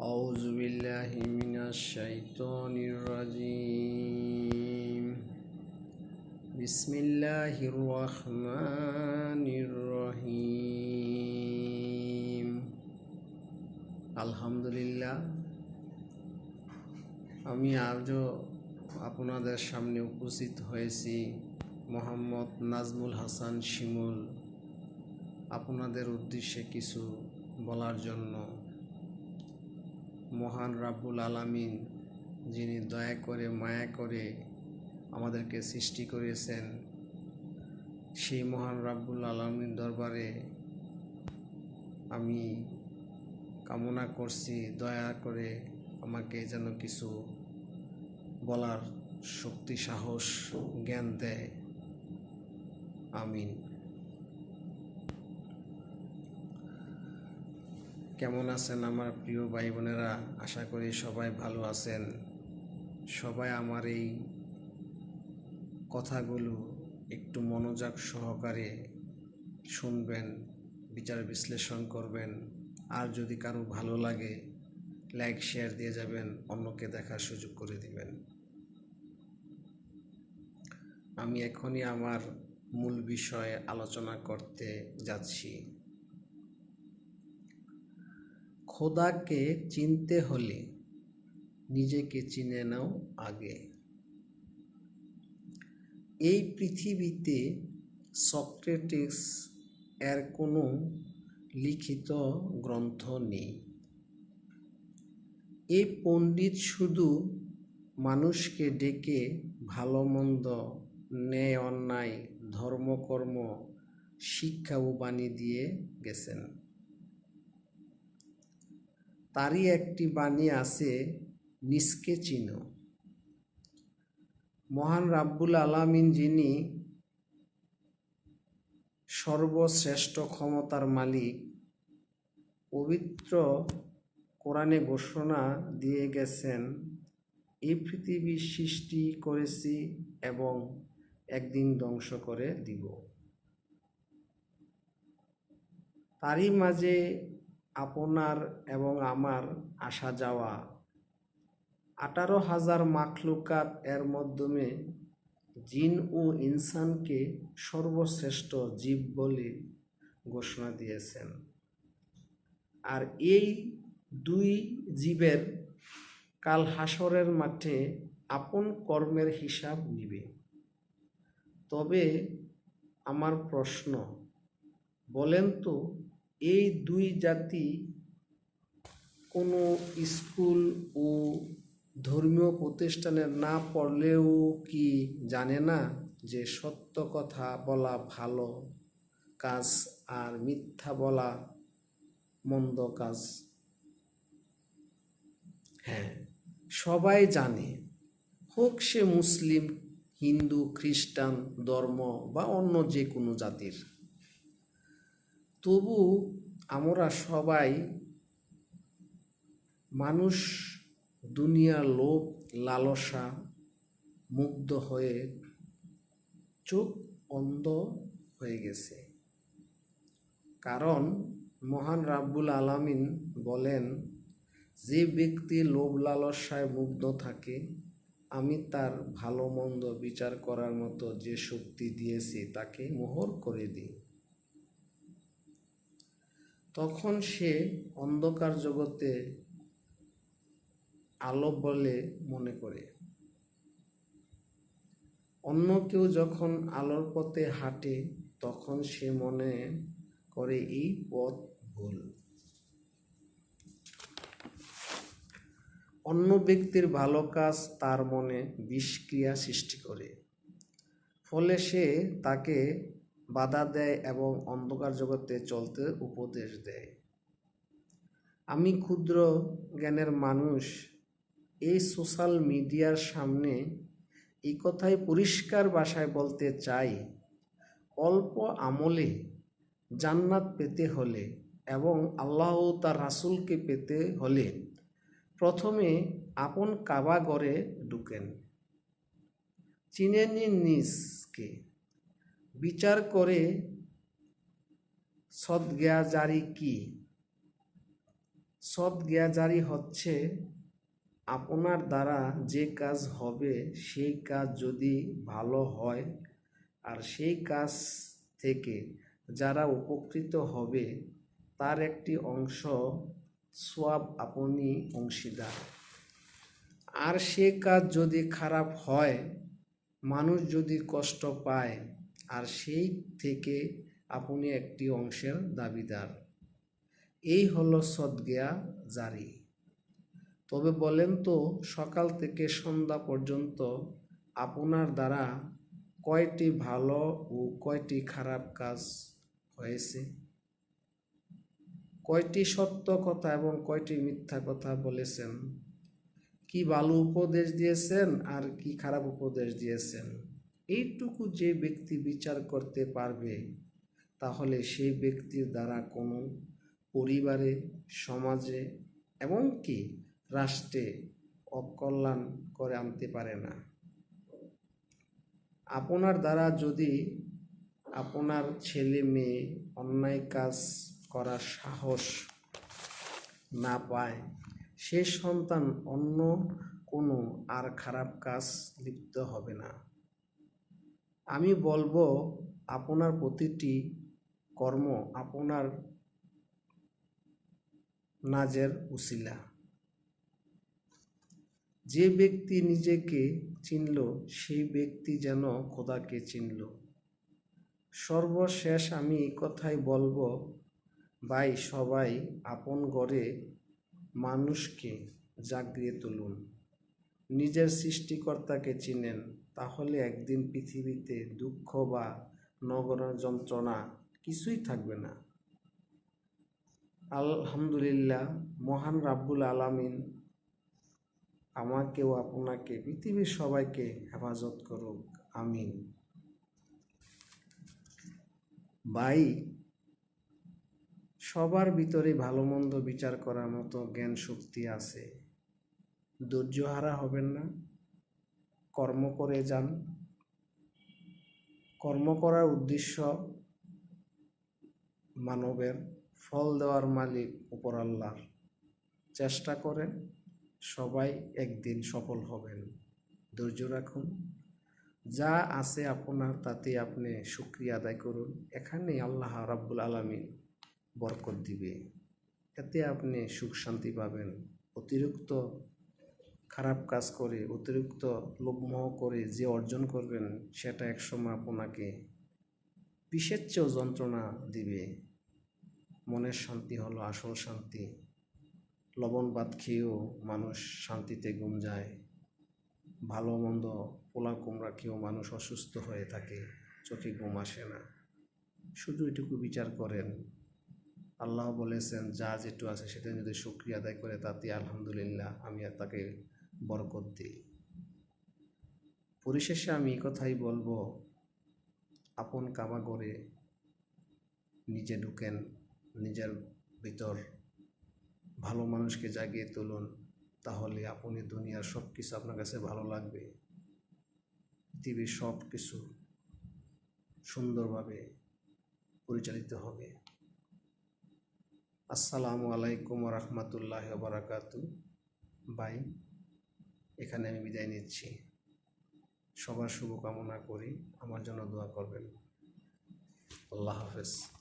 أعوذ بالله من الشيطان الرجيم بسم الله الرحمن الرحيم আলহামদুলিল্লাহ আমি আজও আপনাদের সামনে উপস্থিত হয়েছি মোহাম্মদ নাজমুল হাসান শিমুল আপনাদের উদ্দেশ্যে কিছু বলার জন্য মহান রাব্বুল আলামিন, যিনি দয়া করে, মায়া করে আমাদেরকে সৃষ্টি করেছেন, সেই মহান রাব্বুল আলামিন দরবারে আমি কামনা করছি, দয়া করে আমাকে যেন কিছু বলার শক্তি, সাহস, জ্ঞান দেয়। আমিন। কেমন আছেন আমার প্রিয় ভাই বোনেরা আশা করি সবাই ভালো আছেন। সবাই আমার এই কথাগুলো একটু মনোযোগ সহকারে শুনবেন, বিচার বিশ্লেষণ করবেন। আর যদি কারও ভালো লাগে লাইক শেয়ার দিয়ে যাবেন, অন্যকে দেখার সুযোগ করে দিবেন। আমি এখনই আমার মূল বিষয়ে আলোচনা করতে যাচ্ছি। খোদাকে চিনতে হলে নিজেকে চিনে নাও আগে। এই পৃথিবীতে সক্রেটিস এর কোনো লিখিত গ্রন্থ নেই। এই পণ্ডিত শুধু মানুষকে ডেকে ভালো মন্দ, ন্যায়, অন্যায়, ধর্মকর্ম, শিক্ষা ও বাণী দিয়ে গেছেন। তারই একটি বাণী আছে নিষ্কে চিনো। মহান রাব্বুল আলামিন যিনি সর্বশ্রেষ্ঠ ক্ষমতার মালিক, পবিত্র কোরআনে ঘোষণা দিয়ে গেছেন, এই পৃথিবী সৃষ্টি করেছি এবং একদিন ধ্বংস করে দিব। তারই মাঝে আপনার এবং আমার আসা যাওয়া। আঠারো হাজার মাখলুকাত এর মাধ্যমে জিন ও ইনসানকে সর্বশ্রেষ্ঠ জীব বলে ঘোষণা দিয়েছেন। আর এই দুই জীবের কাল হাসরের মাঠে আপন কর্মের হিসাব নিবে। তবে আমার প্রশ্ন, বলেন তো এই দুই জাতি কোনো স্কুল ও ধর্মীয় প্রতিষ্ঠানে না পড়লেও কি জানে না যে সত্য কথা বলা ভালো কাজ আর মিথ্যা বলা মন্দ কাজ? হ্যাঁ সবাই জানে। হোক সে মুসলিম, হিন্দু, খ্রিস্টান, ধর্ম বা অন্য যে কোনো জাতির। তবু আমরা সবাই মানুষ দুনিয়ার লোভ, লালসা, মুগ্ধ হয়ে চোখ অন্ধ হয়ে গেছে। কারণ মহান রাব্বুল আলামিন বলেন, যে ব্যক্তি লোভ, লালসায় মুগ্ধ থাকে, আমি তার ভালো মন্দ বিচার করার মতো যে শক্তি দিয়েছি, তাকে মোহর করে দিই। তখন সে অন্ধকার জগতে আলো বলে মনে করে। অন্য কেউ যখন আলোর পথে হাঁটে, তখন সে মনে করে এই পথ ভুল। অন্য ব্যক্তির ভালো কাজ তার মনে বিষক্রিয়া সৃষ্টি করে। ফলে সে তাকে বাধা দেয় এবং অন্ধকার জগতে চলতে উপদেশ দেয়। আমি ক্ষুদ্র জ্ঞানের মানুষ, এই সোশ্যাল মিডিয়ার সামনে এই কথাই পরিষ্কার ভাষায় বলতে চাই, অল্প আমলে জান্নাত পেতে হলে এবং আল্লাহ তার রাসুলকে পেতে হলে প্রথমে আপন কাবা ঘরে ঢুকেন। চিনে নিন নিজকে বিচার করে সদ্জ্ঞা জারি কি? সৎ জ্ঞা জারি হচ্ছে আপনার দ্বারা যে কাজ হবে, সেই কাজ যদি ভালো হয়, আর সেই কাজ থেকে যারা উপকৃত হবে, তার একটি অংশ সোয়াব আপনি অংশীদার। আর সে কাজ যদি খারাপ হয়, মানুষ যদি কষ্ট পায় আর সেই থেকে আপনি একটি অংশের দাবিদার। এই হলো সদ্জ্ঞা জারি। তবে বলেন তো, সকাল থেকে সন্ধ্যা পর্যন্ত আপনার দ্বারা কয়টি ভালো ও কয়টি খারাপ কাজ হয়েছে? কয়টি সত্য কথা এবং কয়টি মিথ্যা কথা বলেছেন? কি ভালো উপদেশ দিয়েছেন আর কি খারাপ উপদেশ দিয়েছেন? এইটুকু যে ব্যক্তি বিচার করতে পারবে, তাহলে সেই ব্যক্তির দ্বারা কোনো পরিবারে, সমাজে এবং কি রাষ্ট্রে অকল্যাণ করে আনতে পারে না। আপনার দ্বারা যদি আপনার ছেলে মেয়ে অন্যায় কাজ করার সাহস না পায়, সে সন্তান অন্য কোনো আর খারাপ কাজ লিপ্ত হবে না। আমি বলব আপনার প্রতিটি কর্ম আপনার নাজের উসিলা। যে ব্যক্তি নিজেকে চিনল, সেই ব্যক্তি যেন খোদাকে চিনল। সর্বশেষ আমি কথাই বলব, ভাই, সবাই আপন গড়ে মানুষকে জাগিয়ে তুলুন। নিজের সৃষ্টিকর্তাকে চিনেন, তাহলে একদিন পৃথিবীতে দুঃখ বা নগর যন্ত্রণা কিছুই থাকবে না। আলহামদুলিল্লাহ, মহান রাব্বুল আলামিন আমাকেও আপনাকে, পৃথিবীর সবাইকে হেফাজত করুক, আমিন। ভাই, সবার ভিতরে ভালো মন্দ বিচার করার মতো জ্ঞান শক্তি আছে। ধৈর্যহারা হবেন না। কর্ম করে যান। কর্ম করার উদ্দেশ্য মানবের ফল দেওয়ার মালিক উপর আল্লাহর। চেষ্টা করেন, সবাই একদিন সফল হবেন। ধৈর্য রাখুন। যা আছে আপনার তাতে আপনি শুক্রিয়া আদায় করুন। এখানে আল্লাহ রাব্বুল আলামিন বরকত দিবে। এতে আপনি সুখ শান্তি পাবেন। অতিরিক্ত খারাপ কাজ করে, অতিরিক্ত লোভমোহ করে যে অর্জন করবেন, সেটা একসময় আপনাকে চেয়েও যন্ত্রণা দিবে। মনের শান্তি হলো আসল শান্তি। লবণ ভাত খেয়েও মানুষ শান্তিতে গুম যায়। ভালো মন্দ পোলা কুমড়া খেয়েও মানুষ অসুস্থ হয়ে থাকে, চোখে ঘুম আসে না। শুধু এটুকু বিচার করেন। আল্লাহ বলেছেন, যা যেটু আছে সেটা যদি শুক্রিয়া আদায় করে তাতে আলহামদুলিল্লাহ, আমি তাকে বরকত দিই। পরিশেষে আমি কথাই বলব, আপন কামা করে নিজে ঢুকেন, নিজের ভিতর ভালো মানুষকে জাগিয়ে তুলুন, তাহলে আপনি দুনিয়ার সব কিছু আপনার কাছে ভালো লাগবে। পৃথিবীর সব কিছু সুন্দরভাবে পরিচালিত হবে। আসসালামু আলাইকুম রহমতুল্লাহ বারাকাতু বাই এখানে আমি বিদায় নিচ্ছি। সবার শুভকামনা করি। আমার জন্য দোয়া করবেন। আল্লাহ হাফেজ।